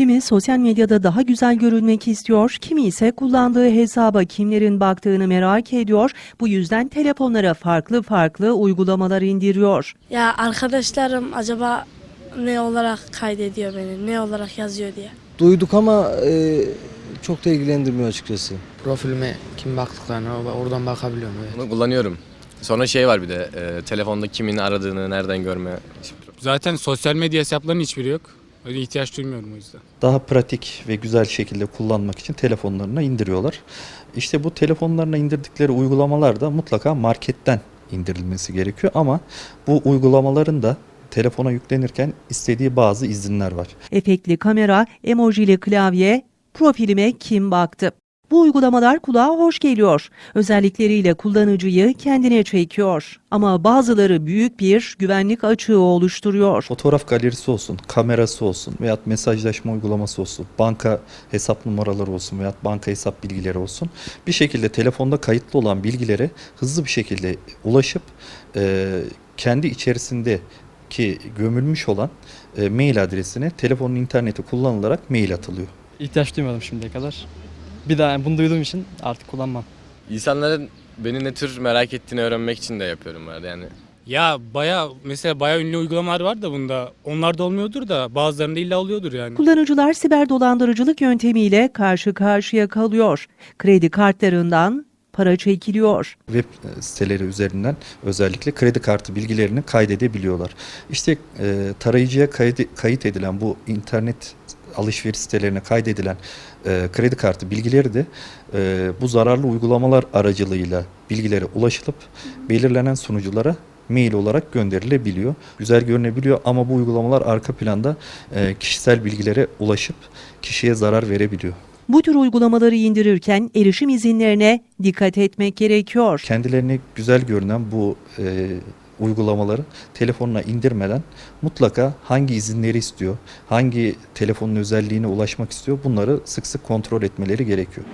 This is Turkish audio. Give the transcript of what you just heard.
Kimi sosyal medyada daha güzel görünmek istiyor, kimi ise kullandığı hesaba kimlerin baktığını merak ediyor. Bu yüzden telefonlara farklı farklı uygulamalar indiriyor. Ya arkadaşlarım acaba ne olarak kaydediyor beni, ne olarak yazıyor diye. Duyduk ama e, çok da ilgilendirmiyor açıkçası. Profilime kim baktıklarını oradan bakabiliyorum. Evet. Bunu kullanıyorum. Sonra şey var bir de e, telefonda kimin aradığını nereden görme. Zaten sosyal medya hesaplarının hiçbiri yok. Öyle ihtiyaç duymuyorum o yüzden. daha pratik ve güzel şekilde kullanmak için telefonlarına indiriyorlar. İşte bu telefonlarına indirdikleri uygulamalar da mutlaka marketten indirilmesi gerekiyor ama bu uygulamaların da telefona yüklenirken istediği bazı izinler var. Efektli kamera, emojili klavye, profilime kim baktı? Bu uygulamalar kulağa hoş geliyor. Özellikleriyle kullanıcıyı kendine çekiyor. Ama bazıları büyük bir güvenlik açığı oluşturuyor. Fotoğraf galerisi olsun, kamerası olsun veyahut mesajlaşma uygulaması olsun, banka hesap numaraları olsun veyahut banka hesap bilgileri olsun. Bir şekilde telefonda kayıtlı olan bilgilere hızlı bir şekilde ulaşıp e, kendi içerisindeki gömülmüş olan e, mail adresine telefonun interneti kullanılarak mail atılıyor. İhtiyaç duymadım şimdiye kadar. Bir daha yani bunu duyduğum için artık kullanmam. İnsanların beni ne tür merak ettiğini öğrenmek için de yapıyorum ben yani. Ya baya mesela baya ünlü uygulamalar var da bunda. Onlar da olmuyordur da bazılarında illa oluyordur yani. Kullanıcılar siber dolandırıcılık yöntemiyle karşı karşıya kalıyor. Kredi kartlarından para çekiliyor. Web siteleri üzerinden özellikle kredi kartı bilgilerini kaydedebiliyorlar. İşte e, tarayıcıya kaydı- kayıt edilen bu internet alışveriş sitelerine kaydedilen e, kredi kartı bilgileri de e, bu zararlı uygulamalar aracılığıyla bilgilere ulaşılıp belirlenen sunuculara mail olarak gönderilebiliyor. Güzel görünebiliyor ama bu uygulamalar arka planda e, kişisel bilgilere ulaşıp kişiye zarar verebiliyor. Bu tür uygulamaları indirirken erişim izinlerine dikkat etmek gerekiyor. kendilerine güzel görünen bu e, uygulamaları telefonuna indirmeden mutlaka hangi izinleri istiyor, hangi telefonun özelliğine ulaşmak istiyor bunları sık sık kontrol etmeleri gerekiyor.